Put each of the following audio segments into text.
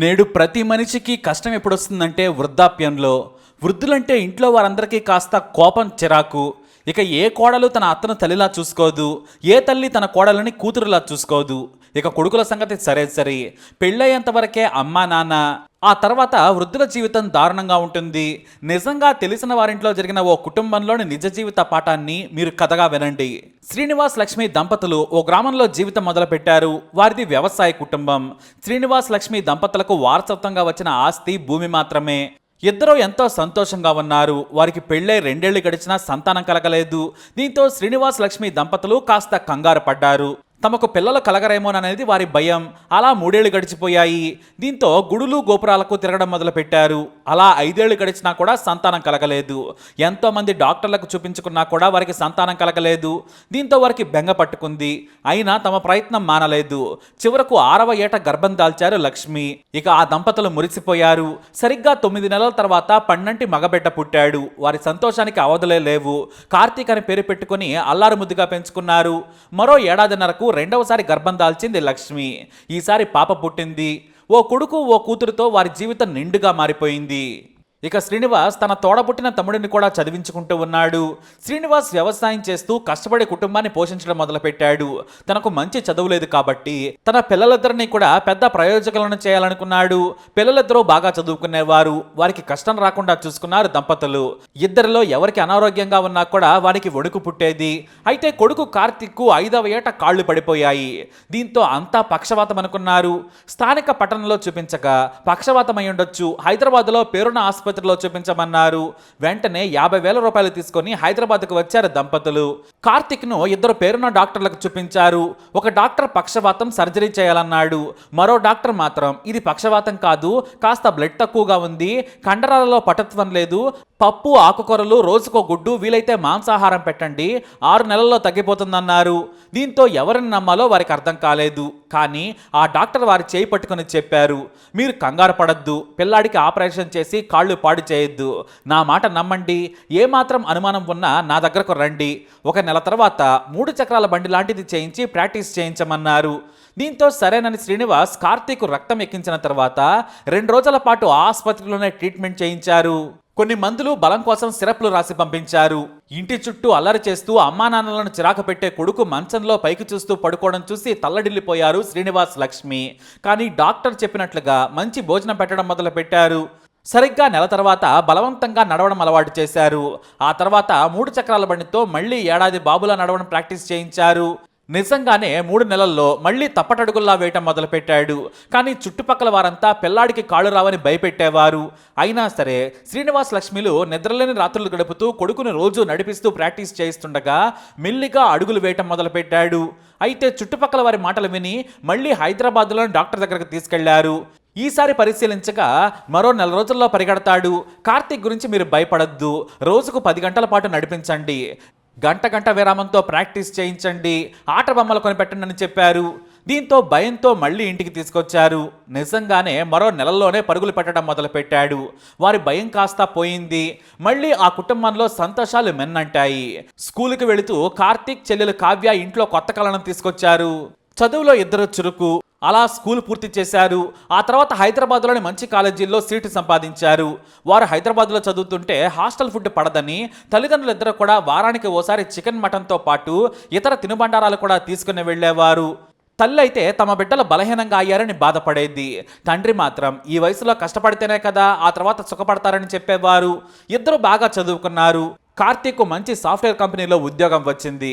నేడు ప్రతి మనిషికి కష్టం ఎప్పుడు వస్తుందంటే వృద్ధాప్యంలో. వృద్ధులంటే ఇంట్లో వారందరికీ కాస్త కోపం చిరాకు. ఇక ఏ కోడలు తన అత్తను తల్లిలా చూసుకోదు ఏ తల్లి తన కోడలని కూతురులా చూసుకోదు. ఇక కొడుకుల సంగతి సరే సరే. పెళ్ళయ్యేంత వరకే అమ్మా నాన్న. ఆ తర్వాత వృద్ధుల జీవితం దారుణంగా ఉంటుంది. నిజంగా తెలిసిన వారింట్లో జరిగిన ఓ కుటుంబంలోని నిజ జీవిత పాఠాన్ని మీరు కథగా వినండి. శ్రీనివాస్ లక్ష్మి దంపతులు ఓ గ్రామంలో జీవితం మొదలుపెట్టారు. వారిది వ్యవసాయ కుటుంబం. శ్రీనివాస్ లక్ష్మి దంపతులకు వారసత్వంగా వచ్చిన ఆస్తి భూమి మాత్రమే. ఇద్దరూ ఎంతో సంతోషంగా ఉన్నారు. వారికి పెళ్ళై రెండేళ్ళు గడిచినా సంతానం కలగలేదు. దీంతో శ్రీనివాస్ లక్ష్మి దంపతులు కాస్త కంగారు పడ్డారు. తమకు పిల్లలు కలగరేమోననేది వారి భయం. అలా మూడేళ్ళు గడిచిపోయాయి. దీంతో గుడులు గోపురాలకు తిరగడం మొదలుపెట్టారు. అలా ఐదేళ్ళు గడిచినా కూడా సంతానం కలగలేదు. ఎంతోమంది డాక్టర్లకు చూపించుకున్నా కూడా వారికి సంతానం కలగలేదు. దీంతో వారికి బెంగ పట్టుకుంది. అయినా తమ ప్రయత్నం మానలేదు. చివరకు ఆరవ ఏట గర్భం దాల్చారు లక్ష్మి. ఇక ఆ దంపతులు మురిసిపోయారు. సరిగ్గా తొమ్మిది నెలల తర్వాత పన్నంటి మగబిడ్డ పుట్టాడు. వారి సంతోషానికి అవధులే లేవు. కార్తీక్ అని పేరు పెట్టుకుని అల్లారు ముద్దుగా పెంచుకున్నారు. మరో ఏడాదిన్నరకు రెండవసారి గర్భం దాల్చింది లక్ష్మి. ఈసారి పాప పుట్టింది. ఓ కొడుకు ఓ కూతురుతో వారి జీవితం నిండుగా మారిపోయింది. ఇక శ్రీనివాస్ తన తోడబుట్టిన తమ్ముడిని కూడా చదివించుకుంటూ ఉన్నాడు. శ్రీనివాస్ వ్యవసాయం చేస్తూ కష్టపడి కుటుంబాన్ని పోషించడం మొదలుపెట్టాడు. తనకు మంచి చదువు లేదు కాబట్టి తన పిల్లలిద్దరిని కూడా పెద్ద ప్రయోజకులను చేయాలనుకున్నాడు. పిల్లలిద్దరూ బాగా చదువుకునేవారు. వారికి కష్టం రాకుండా చూసుకున్నారు దంపతులు. ఇద్దరిలో ఎవరికి అనారోగ్యంగా ఉన్నా కూడా వారికి వణుకు పుట్టేది. అయితే కొడుకు కార్తిక్కు ఐదవ ఏట కాళ్ళు పడిపోయాయి. దీంతో అంతా పక్షవాతం అనుకున్నారు. స్థానిక పట్టణంలో చూపించగా పక్షవాతం ఉండొచ్చు. హైదరాబాద్లో పేరున్న ఆసుపత్రిలో చూపించమన్నారు. వెంటనే యాభై వేల రూపాయలు తీసుకొని హైదరాబాద్కు వచ్చారు దంపతులు. కార్తిక్ను ఇద్దరు పేరున్న డాక్టర్లకు చూపించారు. ఒక డాక్టర్ పక్షవాతం సర్జరీ చేయాలన్నాడు. మరో డాక్టర్ మాత్రం ఇది పక్షవాతం కాదు కాస్త బ్లడ్ తక్కువగా ఉంది కండరాలలో పటత్వం లేదు పప్పు ఆకుకూరలు రోజుకో గుడ్డు వీలైతే మాంసాహారం పెట్టండి. ఆరు నెలల్లో తగ్గిపోతుందన్నారు. దీంతో ఎవరిని నమ్మాలో వారికి అర్థం కాలేదు. కానీ ఆ డాక్టర్ వారి చేయి పట్టుకుని చెప్పారు మీరు కంగారు పడద్దు. పిల్లాడికి ఆపరేషన్ చేసి కాళ్ళు పాడు చేయొద్దు. నా మాట నమ్మండి. ఏమాత్రం అనుమానం ఉన్నా నా దగ్గరకు రండి. ఒక నెల తర్వాత మూడు చక్రాల బండి లాంటిది చేయించి ప్రాక్టీస్ చేయించమన్నారు. దీంతో సరేనని శ్రీనివాస్ కార్తీక్ రక్తం ఎక్కించిన తర్వాత రెండు రోజుల పాటు ఆసుపత్రిలోనే ట్రీట్మెంట్ చేయించారు. కొన్ని మందులు బలం కోసం సిరప్లు రాసి పంపించారు. ఇంటి చుట్టూ అల్లరి చేస్తూ అమ్మానాన్నలను చిరాకు పెట్టే కొడుకు మంచంలో పైకి చూస్తూ పడుకోవడం చూసి తల్లడిల్లిపోయారు శ్రీనివాస్ లక్ష్మి. కానీ డాక్టర్ చెప్పినట్లుగా మంచి భోజనం పెట్టడం మొదలుపెట్టారు. సరిగ్గా నెల తర్వాత బలవంతంగా నడవడం అలవాటు చేశారు. ఆ తర్వాత మూడు చక్రాల బండితో మళ్ళీ ఏడాది బాబులా నడవడం ప్రాక్టీస్ చేయించారు. నిజంగానే మూడు నెలల్లో మళ్ళీ తప్పటడుగుల్లా వేయటం మొదలుపెట్టాడు. కానీ చుట్టుపక్కల వారంతా పిల్లాడికి కాళ్ళు రావని భయపెట్టేవారు. అయినా సరే శ్రీనివాస్ లక్ష్మిలు నిద్రలేని రాత్రులు గడుపుతూ కొడుకుని రోజు నడిపిస్తూ ప్రాక్టీస్ చేయిస్తుండగా మెల్లిగా అడుగులు వేయటం మొదలుపెట్టాడు. అయితే చుట్టుపక్కల వారి మాటలు విని మళ్ళీ హైదరాబాద్లోని డాక్టర్ దగ్గరకు తీసుకెళ్ళారు. ఈసారి పరిశీలించగా మరో నెల రోజుల్లో పరిగెడతాడు. కార్తీక్ గురించి మీరు భయపడద్దు. రోజుకు పది గంటల పాటు నడిపించండి. గంట గంట విరామంతో ప్రాక్టీస్ చేయించండి ఆట బొమ్మలు కొనిపెట్టండి అని చెప్పారు. దీంతో భయంతో మళ్ళీ ఇంటికి తీసుకొచ్చారు. నిజంగానే మరో నెలల్లోనే పరుగులు పెట్టడం మొదలుపెట్టాడు. వారి భయం కాస్త పోయింది. మళ్ళీ ఆ కుటుంబంలో సంతోషాలు మెన్నంటాయి. స్కూలుకి వెళుతూ కార్తీక్ చెల్లెలు కావ్య ఇంట్లో కొత్త కళను తీసుకొచ్చారు. చదువులో ఇద్దరు చురుకు అలా స్కూల్ పూర్తి చేశారు. ఆ తర్వాత హైదరాబాద్లోని మంచి కాలేజీల్లో సీటు సంపాదించారు. వారు హైదరాబాద్లో చదువుతుంటే హాస్టల్ ఫుడ్ పడదని తల్లిదండ్రులిద్దరూ కూడా వారానికి ఓసారి చికెన్ మటన్తో పాటు ఇతర తినుబండారాలు కూడా తీసుకుని వెళ్ళేవారు. తల్లి అయితే తమ బిడ్డలు బలహీనంగా అయ్యారని బాధపడేది. తండ్రి మాత్రం ఈ వయసులో కష్టపడితేనే కదా ఆ తర్వాత సుఖపడతారని చెప్పేవారు. ఇద్దరు బాగా చదువుకున్నారు. కార్తీక్ మంచి సాఫ్ట్వేర్ కంపెనీలో ఉద్యోగం వచ్చింది.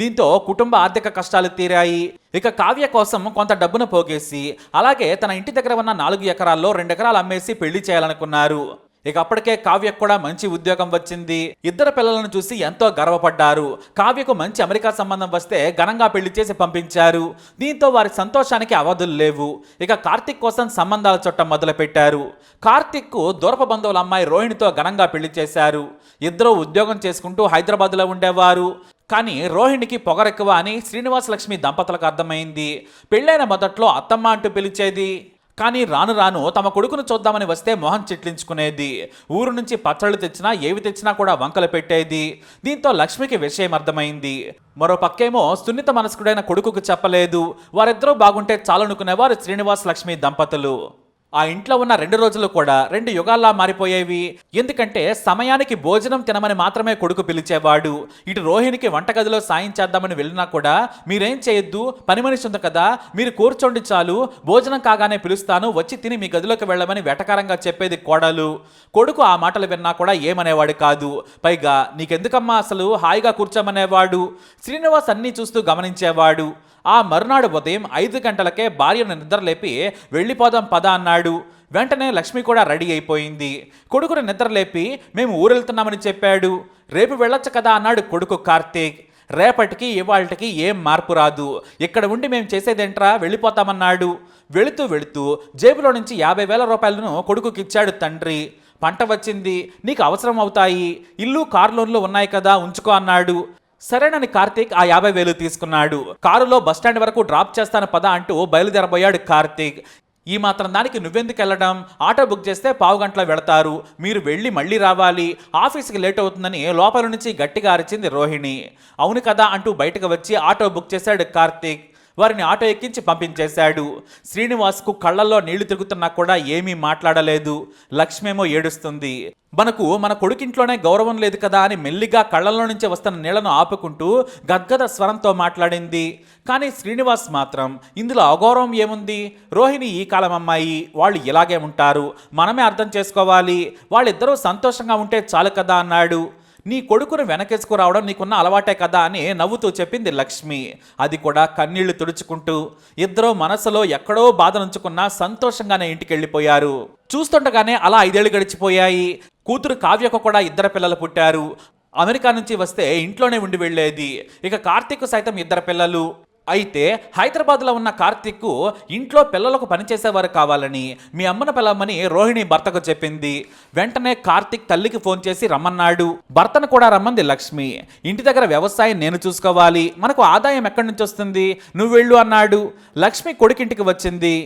దీంతో కుటుంబ ఆర్థిక కష్టాలు తీరాయి. ఇక కావ్య కోసం కొంత డబ్బును పోగేసి అలాగే తన ఇంటి దగ్గర ఉన్న నాలుగు ఎకరాల్లో రెండు ఎకరాలు అమ్మేసి పెళ్ళి చేయాలనుకున్నారు. ఇక అప్పటికే కావ్యకు కూడా మంచి ఉద్యోగం వచ్చింది. ఇద్దరు పిల్లలను చూసి ఎంతో గర్వపడ్డారు. కావ్యకు మంచి అమెరికా సంబంధం వస్తే ఘనంగా పెళ్ళి చేసి పంపించారు. దీంతో వారి సంతోషానికి అవధులు లేవు. ఇక కార్తిక్ కోసం సంబంధాల చుట్టం మొదలుపెట్టారు. కార్తిక్ దూరప బంధువుల అమ్మాయి రోహిణితో ఘనంగా పెళ్ళి చేశారు. ఇద్దరూ ఉద్యోగం చేసుకుంటూ హైదరాబాద్లో ఉండేవారు. కానీ రోహిణికి పొగరెక్కువ అని శ్రీనివాస లక్ష్మి దంపతులకు అర్థమైంది. పెళ్ళైన మొదట్లో అత్తమ్మ అంటూ పిలిచేది కానీ రాను రాను తమ కొడుకును చూద్దామని వస్తే మొహం చిట్లించుకునేది. ఊరు నుంచి పచ్చళ్ళు తెచ్చినా ఏవి తెచ్చినా కూడా వంకలు పెట్టేది. దీంతో లక్ష్మికి విషయం అర్థమైంది. మరో పక్కేమో సున్నిత మనస్కుడైన కొడుకుకు చెప్పలేదు. వారిద్దరూ బాగుంటే చాలనుకునేవారు శ్రీనివాస్ లక్ష్మి దంపతులు. ఆ ఇంట్లో ఉన్న రెండు రోజులు కూడా రెండు యుగాల్లా మారిపోయేవి. ఎందుకంటే సమయానికి భోజనం తినమని మాత్రమే కొడుకు పిలిచేవాడు. ఇటు రోహిణికి వంటగదిలో సాయం చేద్దామని వెళ్ళినా కూడా మీరేం చేయొద్దు పని మనిషి ఉంది కదా మీరు కూర్చోండి చాలు భోజనం కాగానే పిలుస్తాను వచ్చి తిని మీ గదిలోకి వెళ్ళమని వెటకారంగా చెప్పేది కోడలు. కొడుకు ఆ మాటలు విన్నా కూడా ఏమనేవాడు కాదు. పైగా నీకెందుకమ్మా అసలు హాయిగా కూర్చోమనేవాడు. శ్రీనివాస్ అన్నీ చూస్తూ గమనించేవాడు. ఆ మరునాడు ఉదయం ఐదు గంటలకే భార్యను నిద్రలేపి వెళ్ళిపోదాం పద అన్నాడు. వెంటనే లక్ష్మి కూడా రెడీ అయిపోయింది. కొడుకుని నిద్రలేపి మేము ఊరెళ్తున్నామని చెప్పాడు. రేపు వెళ్ళొచ్చు కదా అన్నాడు కొడుకు కార్తీక్. రేపటికి ఇవాళకి ఏం మార్పు రాదు. ఇక్కడ ఉండి మేము చేసేదేంట్రా? వెళ్ళిపోతామన్నాడు. వెళుతూ వెళుతూ జేబులో నుంచి యాభై వేల రూపాయలను కొడుకుకిచ్చాడు తండ్రి. పంట వచ్చింది. నీకు అవసరం అవుతాయి. ఇల్లు కార్ లోన్లు ఉన్నాయి కదా ఉంచుకో అన్నాడు. సరేనని కార్తీక్ ఆ యాభై వేలు తీసుకున్నాడు. కారులో బస్టాండ్ వరకు డ్రాప్ చేస్తాను పద అంటూ బయలుదేరబోయాడు కార్తీక్. ఈ మాత్రం దానికి నువ్వెందుకు వెళ్ళడం? ఆటో బుక్ చేస్తే పావు గంటలో వెళతారు. మీరు వెళ్ళి మళ్ళీ రావాలి. ఆఫీస్కి లేట్ అవుతుందని లోపల నుంచి గట్టిగా అరిచింది రోహిణి. అవును కదా అంటూ బయటకు వచ్చి ఆటో బుక్ చేశాడు కార్తీక్. వారిని ఆటో ఎక్కించి పంపించేశాడు. శ్రీనివాస్కు కళ్ళల్లో నీళ్ళు తిరుగుతున్నా కూడా ఏమీ మాట్లాడలేదు. లక్ష్మేమో ఏడుస్తుంది. మనకు మన కొడుకింట్లోనే గౌరవం లేదు కదా అని మెల్లిగా కళ్ళల్లో నుంచి వస్తున్న నీళ్ళను ఆపుకుంటూ గద్గద స్వరంతో మాట్లాడింది. కానీ శ్రీనివాస్ మాత్రం ఇందులో అగౌరవం ఏముంది? రోహిణి ఈ కాలం అమ్మాయి. వాళ్ళు ఇలాగే ఉంటారు. మనమే అర్థం చేసుకోవాలి. వాళ్ళిద్దరూ సంతోషంగా ఉంటే చాలు కదా అన్నాడు. నీ కొడుకును వెనకేసుకురావడం నీకున్న అలవాటే కదా అని నవ్వుతూ చెప్పింది లక్ష్మి. అది కూడా కన్నీళ్ళు తుడుచుకుంటూ ఇద్దరూ మనసులో ఎక్కడో బాధ నుంచుకున్నా సంతోషంగానే ఇంటికి వెళ్ళిపోయారు చూస్తుండగానే అలా ఐదేళ్ళు గడిచిపోయాయి. కూతురు కావ్యకు కూడా ఇద్దరు పిల్లలు పుట్టారు. అమెరికా నుంచి వస్తే ఇంట్లోనే ఉండి వెళ్ళేది. ఇక కార్తీక్ సైతం ఇద్దరు పిల్లలు. అయితే హైదరాబాద్లో ఉన్న కార్తీక్ ఇంట్లో పిల్లలకు పనిచేసేవారు కావాలని మీ అమ్మను పిలవమని రోహిణి భర్తకు చెప్పింది. వెంటనే కార్తీక్ తల్లికి ఫోన్ చేసి రమ్మన్నాడు. భర్తను కూడా రమ్మంది లక్ష్మి. ఇంటి దగ్గర వ్యవసాయం నేను చూసుకోవాలి. మనకు ఆదాయం ఎక్కడి నుంచి వస్తుంది? నువ్వు వెళ్ళు అన్నాడు. లక్ష్మి కొడుకింటికి వచ్చింది.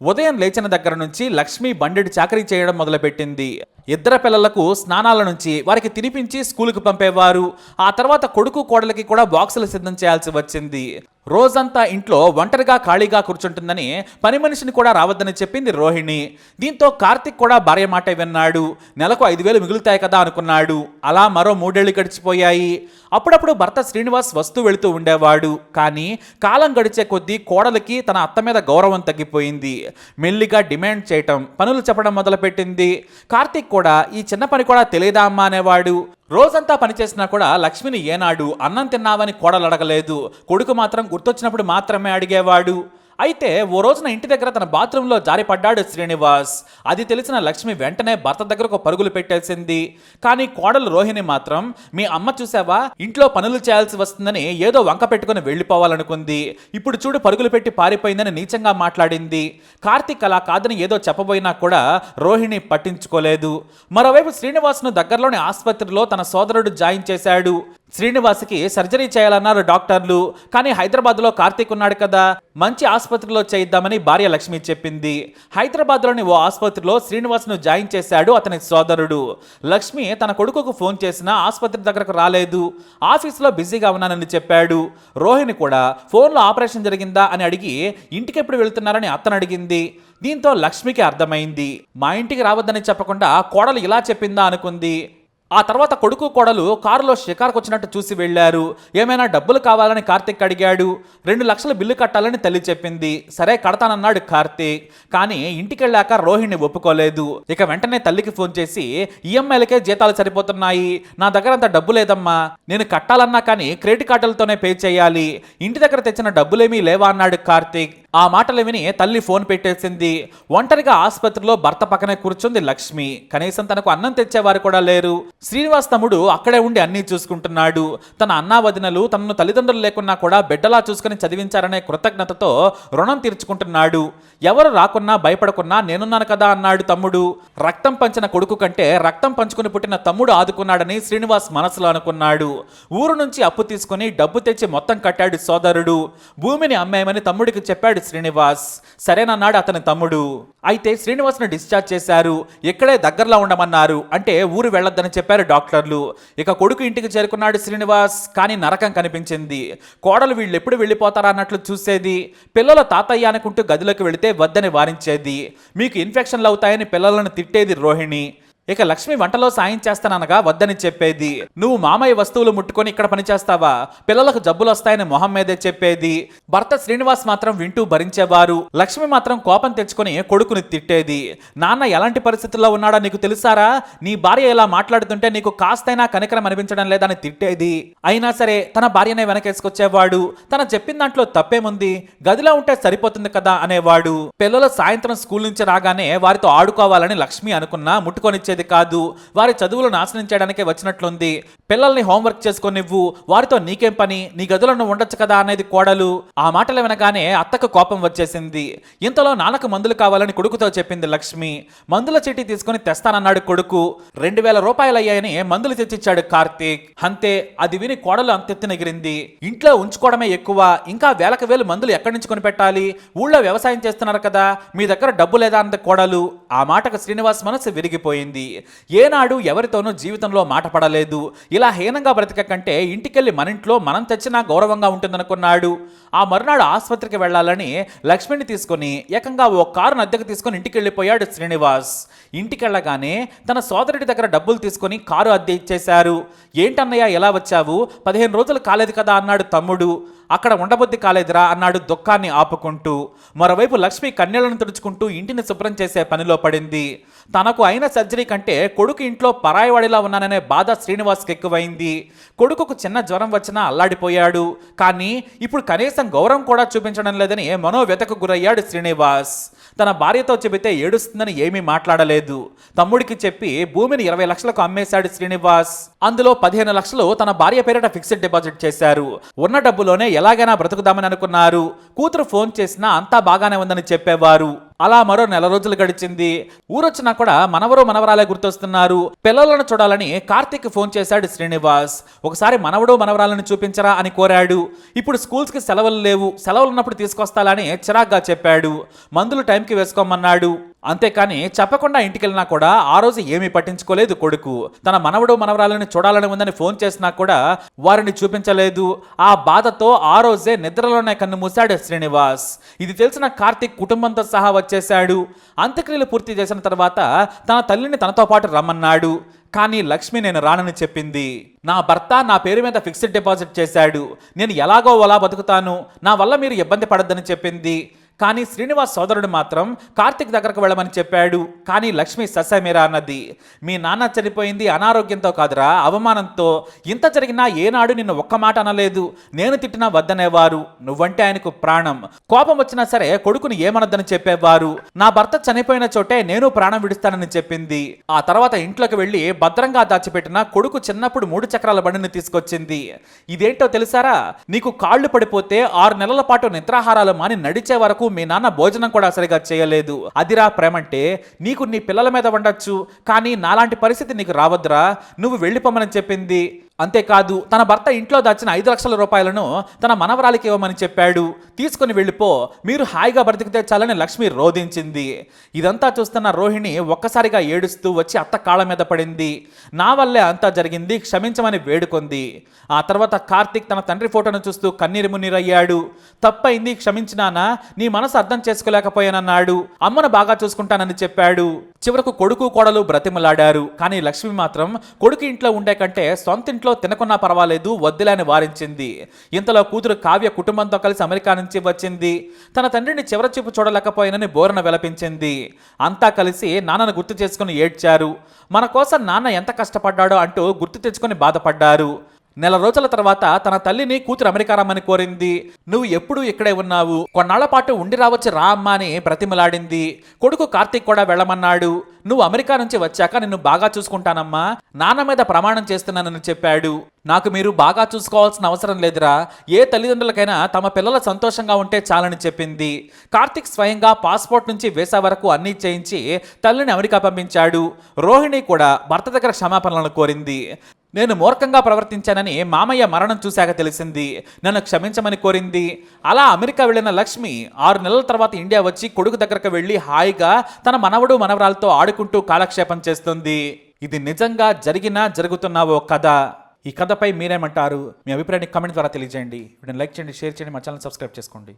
ఉదయం లేచిన దగ్గర నుంచి లక్ష్మి బండెడు చాకరీ చేయడం మొదలుపెట్టింది. ఇద్దరు పిల్లలకు స్నానాల నుంచి వారికి తినిపించి స్కూలుకు పంపేవారు. ఆ తర్వాత కొడుకు కోడలికి కూడా బాక్సులు సిద్ధం చేయాల్సి వచ్చింది. రోజంతా ఇంట్లో ఒంటరిగా ఖాళీగా కూర్చుంటుందని పని మనిషిని కూడా రావద్దని చెప్పింది రోహిణి. దీంతో కార్తిక్ కూడా భార్య మాట విన్నాడు. నెలకు ఐదు వేలు మిగులుతాయి కదా అనుకున్నాడు. అలా మరో మూడేళ్ళు గడిచిపోయాయి. అప్పుడప్పుడు భర్త శ్రీనివాస్ వస్తూ వెళుతూ ఉండేవాడు. కానీ కాలం గడిచే కొద్దీ కోడలికి తన అత్త మీద గౌరవం తగ్గిపోయింది. మెల్లిగా డిమాండ్ చేయటం పనులు చెప్పడం మొదలుపెట్టింది. కార్తీక్ కూడా ఈ చిన్న పని కూడా తెలియదా అమ్మా అనేవాడు. రోజంతా పనిచేసినా కూడా లక్ష్మిని ఏనాడు అన్నం తిన్నావని కోడలు అడగలేదు కొడుకు మాత్రం గుర్తొచ్చినప్పుడు మాత్రమే అడిగేవాడు. అయితే ఓ రోజున ఇంటి దగ్గర తన బాత్రూంలో జారిపడ్డాడు శ్రీనివాస్. అది తెలిసిన లక్ష్మి వెంటనే భర్త దగ్గరకు పరుగులు పెట్టేసింది. కానీ కోడలు రోహిణి మాత్రం మీ అమ్మ చూసావా? ఇంట్లో పనులు చేయాల్సి వస్తుందని ఏదో వంక పెట్టుకుని వెళ్ళిపోవాలనుకుంది. ఇప్పుడు చూడు పరుగులు పెట్టి పారిపోయిందని నీచంగా మాట్లాడింది. కార్తీక్ అలా కాదని ఏదో చెప్పబోయినా కూడా రోహిణి పట్టించుకోలేదు. మరోవైపు శ్రీనివాస్ను దగ్గరలోని ఆసుపత్రిలో తన సోదరుడు జాయిన్ చేశాడు. శ్రీనివాస్కి సర్జరీ చేయాలన్నారు డాక్టర్లు. కానీ హైదరాబాద్లో కార్తీక్ ఉన్నాడు కదా. మంచి ఆసుపత్రిలో చేయిద్దామని భార్య లక్ష్మి చెప్పింది. హైదరాబాద్లోని ఓ ఆసుపత్రిలో శ్రీనివాస్ను జాయిన్ చేశాడు అతని సోదరుడు. లక్ష్మి తన కొడుకుకు ఫోన్ చేసినా ఆసుపత్రి దగ్గరకు రాలేదు. ఆఫీస్లో బిజీగా ఉన్నానని చెప్పాడు. రోహిణి కూడా ఫోన్లో ఆపరేషన్ జరిగిందా? అని అడిగి ఇంటికి ఎప్పుడు వెళ్తున్నారని అతను అడిగింది. దీంతో లక్ష్మికి అర్థమైంది. మా ఇంటికి రావద్దని చెప్పకుండా కోడలు ఇలా చెప్పిందా? అనుకుంది. ఆ తర్వాత కొడుకు కోడలు కారులో షికార్కు వచ్చినట్టు చూసి వెళ్ళారు. ఏమైనా డబ్బులు కావాలని కార్తీక్ అడిగాడు. రెండు లక్షల బిల్లు కట్టాలని తల్లి చెప్పింది. సరే కడతానన్నాడు కార్తీక్. కానీ ఇంటికి వెళ్ళాక రోహిణి ఒప్పుకోలేదు. ఇక వెంటనే తల్లికి ఫోన్ చేసి ఈఎంఐలకే జీతాలు సరిపోతున్నాయి. నా దగ్గర అంత డబ్బు లేదమ్మా. నేను కట్టాలన్నా కానీ క్రెడిట్ కార్డులతోనే పే చేయాలి. ఇంటి దగ్గర తెచ్చిన డబ్బులేమీ లేవా అన్నాడు కార్తీక్. ఆ మాటలు విని తల్లి ఫోన్ పెట్టేసింది. ఒంటరిగా ఆసుపత్రిలో భర్త పక్కనే కూర్చుంది లక్ష్మి. కనీసం తనకు అన్నం తెచ్చేవారు కూడా లేరు. శ్రీనివాస్ తమ్ముడు అక్కడే ఉండి అన్నీ చూసుకుంటున్నాడు. తన అన్నా వదినలు తనను తల్లిదండ్రులు లేకున్నా కూడా బిడ్డలా చూసుకుని చదివించారనే కృతజ్ఞతతో రుణం తీర్చుకుంటున్నాడు. ఎవరు రాకున్నా భయపడకున్నా నేనున్నాను కదా అన్నాడు తమ్ముడు. రక్తం పంచిన కొడుకు కంటే రక్తం పంచుకుని పుట్టిన తమ్ముడు ఆదుకున్నాడని శ్రీనివాస్ మనసులో అనుకున్నాడు. ఊరు నుంచి అప్పు తీసుకుని డబ్బు తెచ్చి మొత్తం కట్టాడు సోదరుడు. భూమిని అమ్మేయమని తమ్ముడికి చెప్పాడు శ్రీనివాస్. సరేనన్నాడు అతని తమ్ముడు. అయితే శ్రీనివాస్ను డిశ్చార్జ్ చేశారు. ఇక్కడే దగ్గరలో ఉండమన్నారు. అంటే ఊరు వెళ్ళొద్దని చెప్పారు డాక్టర్లు. ఇక కొడుకు ఇంటికి చేరుకున్నాడు శ్రీనివాస్ కానీ నరకం కనిపించింది. కోడలు వీళ్ళు ఎప్పుడు వెళ్ళిపోతారా అన్నట్లు చూసేది. పిల్లల తాతయ్య అనుకుంటూ గదిలోకి వెళితే వద్దని వారించేది. మీకు ఇన్ఫెక్షన్లు అవుతాయని పిల్లలను తిట్టేది రోహిణి. ఇక లక్ష్మి వంటలో సాయం చేస్తాననగా వద్దని చెప్పేది. నువ్వు మామయ్య వస్తువులు ముట్టుకొని ఇక్కడ పని చేస్తావా పిల్లలకు జబ్బులు వస్తాయని మొహం మీదే చెప్పేది. భర్త శ్రీనివాస్ మాత్రం వింటూ భరించేవారు. లక్ష్మి మాత్రం కోపం తెచ్చుకొని కొడుకుని తిట్టేది. నాన్న ఎలాంటి పరిస్థితుల్లో ఉన్నాడో నీకు తెలుసారా? నీ భార్య ఇలా మాట్లాడుతుంటే నీకు కాస్తైనా కనికరం అనిపించడం లేదని తిట్టేది. అయినా సరే తన భార్యనే వెనకేసుకొచ్చేవాడు. తన చెప్పిన దాంట్లో తప్పేముంది? గదిలో ఉంటే సరిపోతుంది కదా అనేవాడు. పిల్లలు సాయంత్రం స్కూల్ నుంచి రాగానే వారితో ఆడుకోవాలని లక్ష్మి అనుకున్నా ముట్టుకొనిచ్చేది కాదు. వారి చదువులు నాశనం చేయడానికే వచ్చినట్లుంది. పిల్లల్ని హోంవర్క్ చేసుకొనివ్వు. వారితో నీకేం పని? నీ గదులను ఉండొచ్చు కదా అనేది కోడలు. ఆ మాటలు వినగానే అత్తకు కోపం వచ్చేసింది. ఇంతలో నాన్నకు మందులు కావాలని కొడుకుతో చెప్పింది లక్ష్మి. మందుల చీటీ తీసుకుని తెస్తానన్నాడు కొడుకు. రెండు వేల రూపాయలు అయ్యాయని మందులు తెచ్చిచ్చాడు కార్తీక్. అంతే అది విని కోడలు అంతెత్తి ఎగిరింది. ఇంట్లో ఉంచుకోవడమే ఎక్కువ. ఇంకా వేలకు వేలు మందులు ఎక్కడి నుంచి కొనిపెట్టాలి? ఊళ్ళో వ్యవసాయం చేస్తున్నారు కదా. మీ దగ్గర డబ్బు లేదా అన్నది కోడలు. ఆ మాటకు శ్రీనివాస్ మనసు విరిగిపోయింది. ఏనాడు ఎవరితోనూ జీవితంలో మాట పడలేదు. ఇలా హీనంగా బ్రతికకంటే ఇంటికెళ్ళి మన ఇంట్లో మనం తెచ్చినా గౌరవంగా ఉంటుందనుకున్నాడు. ఆ మరునాడు ఆసుపత్రికి వెళ్ళాలని లక్ష్మిని తీసుకొని ఏకంగా ఓ కారును అద్దెకు తీసుకొని ఇంటికి వెళ్ళిపోయాడు శ్రీనివాస్. ఇంటికి వెళ్ళగానే తన సోదరుడి దగ్గర డబ్బులు తీసుకొని కారు అద్దె ఇచ్చేశారు. ఏంటన్నయ్య ఎలా వచ్చావు? పదిహేను రోజులు కాలేదు కదా అన్నాడు తమ్ముడు. అక్కడ ఉండబుద్ధి కాలేదురా అన్నాడు దుఃఖాన్ని ఆపుకుంటూ. మరోవైపు లక్ష్మి కన్నీళ్ళను తుడుచుకుంటూ ఇంటిని శుభ్రం చేసే పనిలో పడింది. తనకు అయిన సర్జరీ కంటే కొడుకు ఇంట్లో పరాయివాడిలా ఉన్నాననే బాధ శ్రీనివాస్కి ఎక్కువైంది. కొడుకుకు చిన్న జ్వరం వచ్చినా అల్లాడిపోయాడు. కానీ ఇప్పుడు కనీసం గౌరవం కూడా చూపించడం లేదని మనోవ్యతకు గురయ్యాడు శ్రీనివాస్. తన భార్యతో చెబితే ఏడుస్తుందని ఏమీ మాట్లాడలేదు. తమ్ముడికి చెప్పి భూమిని ఇరవై లక్షలకు అమ్మేశాడు శ్రీనివాస్. అందులో పదిహేను లక్షలు తన భార్య పేరిట ఫిక్స్డ్ డిపాజిట్ చేశారు. ఉన్న డబ్బులోనే ఎలాగైనా బ్రతుకుదామని అనుకున్నారు. కూతురు ఫోన్ చేసినా అంతా బాగానే ఉందని చెప్పేవారు. అలా మరో నెల రోజులు గడిచింది. ఊరొచ్చినా కూడా మనవరు మనవరాలే గుర్తొస్తున్నారు. పిల్లలను చూడాలని కార్తీక్ ఫోన్ చేశాడు శ్రీనివాస్. ఒకసారి మనవడు మనవరాలను చూపించరా అని కోరాడు. ఇప్పుడు స్కూల్స్కి సెలవులు లేవు. సెలవులు ఉన్నప్పుడు తీసుకొస్తాలని చిరాగ్గా చెప్పాడు. మందులు టైంకి వేసుకోమన్నాడు. అంతేకాని చెప్పకుండా ఇంటికెళ్ళినా కూడా ఆ రోజు ఏమీ పట్టించుకోలేదు కొడుకు. తన మనవడు మనవరాలని చూడాలని ఉందని ఫోన్ చేసినా కూడా వారిని చూపించలేదు. ఆ బాధతో ఆ రోజే నిద్రలోనే కన్ను మూశాడు శ్రీనివాస్. ఇది తెలిసిన కార్తీక్ కుటుంబంతో సహా వచ్చేశాడు. అంత్యక్రియలు పూర్తి చేసిన తర్వాత తన తల్లిని తనతో పాటు రమ్మన్నాడు. కానీ లక్ష్మి నేను రానని చెప్పింది. నా భర్త నా పేరు మీద ఫిక్స్డ్ డిపాజిట్ చేశాడు. నేను ఎలాగో అలా బతుకుతాను. నా వల్ల మీరు ఇబ్బంది పడద్దని చెప్పింది. కానీ శ్రీనివాస్ సోదరుడు మాత్రం కార్తిక్ దగ్గరకు వెళ్ళమని చెప్పాడు. కానీ లక్ష్మి ససమీరా అన్నది. మీ నాన్న చనిపోయింది అనారోగ్యంతో కాదురా అవమానంతో. ఇంత జరిగినా ఏనాడు నిన్ను ఒక్క మాట అనలేదు. నేను తిట్టినా వద్దనేవారు. నువ్వంటే ఆయనకు ప్రాణం. కోపం వచ్చినా సరే కొడుకుని ఏమనొద్దని చెప్పేవారు. నా భర్త చనిపోయిన చోటే నేను ప్రాణం విడుస్తానని చెప్పింది. ఆ తర్వాత ఇంట్లోకి వెళ్ళి భద్రంగా దాచిపెట్టిన కొడుకు చిన్నప్పుడు మూడు చక్రాల బండిని తీసుకొచ్చింది. ఇదేంటో తెలుసారా? నీకు కాళ్ళు పడిపోతే ఆరు నెలల పాటు నిద్రాహారాలు మాని నడిచే వరకు మీ నాన్న భోజనం కూడా సరిగా చేయలేదు. అదిరా ప్రేమంటే నీకు నీ పిల్లల మీద ఉండొచ్చు కానీ నాలాంటి పరిస్థితి నీకు రావద్దురా. నువ్వు వెళ్ళిపోమని చెప్పింది. అంతేకాదు తన భర్త ఇంట్లో దాచిన ఐదు లక్షల రూపాయలను తన మనవరాలికి ఇవ్వమని చెప్పాడు. తీసుకుని వెళ్ళిపో మీరు హాయిగా బ్రతికితే చాలని లక్ష్మి రోధించింది. ఇదంతా చూస్తున్న రోహిణి ఒక్కసారిగా ఏడుస్తూ వచ్చి అత్త కాళ్ళ మీద పడింది. నా వల్లే అంతా జరిగింది క్షమించమని వేడుకొంది. ఆ తర్వాత కార్తీక్ తన తండ్రి ఫోటోను చూస్తూ కన్నీరు మున్నీరయ్యాడు. తప్పైంది క్షమించినానా నీ మనసు అర్థం చేసుకోలేకపోయానన్నాడు. అమ్మను బాగా చూసుకుంటానని చెప్పాడు. చివరకు కొడుకు కోడలు బ్రతిమలాడారు. కానీ లక్ష్మి మాత్రం కొడుకు ఇంట్లో ఉండే కంటే సొంత ఇంట్లో తినకున్నా పర్వాలేదు వద్దులని వారించింది. ఇంతలో కూతురు కావ్య కుటుంబంతో కలిసి అమెరికా నుంచి వచ్చింది. తన తండ్రిని చివరి చూపు చూడలేకపోయినని బోరన విలపించింది. అంతా కలిసి నాన్నను గుర్తు చేసుకుని ఏడ్చారు. మన కోసం నాన్న ఎంత కష్టపడ్డాడో అంటూ గుర్తు తెచ్చుకొని బాధపడ్డారు. నెల రోజుల తర్వాత తన తల్లిని కూతురు అమెరికా రమ్మని కోరింది. నువ్వు ఎప్పుడు ఇక్కడే ఉన్నావు. కొన్నాళ్ళ పాటు ఉండి రావచ్చు రా అమ్మా అని బ్రతిమలాడింది. కొడుకు కార్తీక్ కూడా వెళ్ళమన్నాడు. నువ్వు అమెరికా నుంచి వచ్చాక నిన్ను బాగా చూసుకుంటానమ్మా. నాన్న మీద ప్రమాణం చేస్తున్నానని చెప్పాడు. నాకు మీరు బాగా చూసుకోవాల్సిన అవసరం లేదురా. ఏ తల్లిదండ్రులకైనా తమ పిల్లల సంతోషంగా ఉంటే చాలని చెప్పింది. కార్తిక్ స్వయంగా పాస్పోర్ట్ నుంచి వీసా వరకు అన్నీ చేయించి తల్లిని అమెరికా పంపించాడు. రోహిణి కూడా భర్త దగ్గర క్షమాపణలను కోరింది. నేను మూర్ఖంగా ప్రవర్తించానని మామయ్య మరణం చూశాక తెలిసింది. నన్ను క్షమించమని కోరింది. అలా అమెరికా వెళ్ళిన లక్ష్మి ఆరు నెలల తర్వాత ఇండియా వచ్చి కొడుకు దగ్గరకు వెళ్ళి హాయిగా తన మనవడు మనవరాలతో ఆడుకుంటూ కాలక్షేపం చేస్తుంది. ఇది నిజంగా జరిగినా జరుగుతున్న ఓ కథ. ఈ కథపై మీరేమంటారు? మీ అభిప్రాయాన్ని కమెంట్ ద్వారా తెలియజేయండి. వీడిని లైక్ చేయండి షేర్ చేయండి మా ఛానల్ సబ్స్క్రైబ్ చేసుకోండి.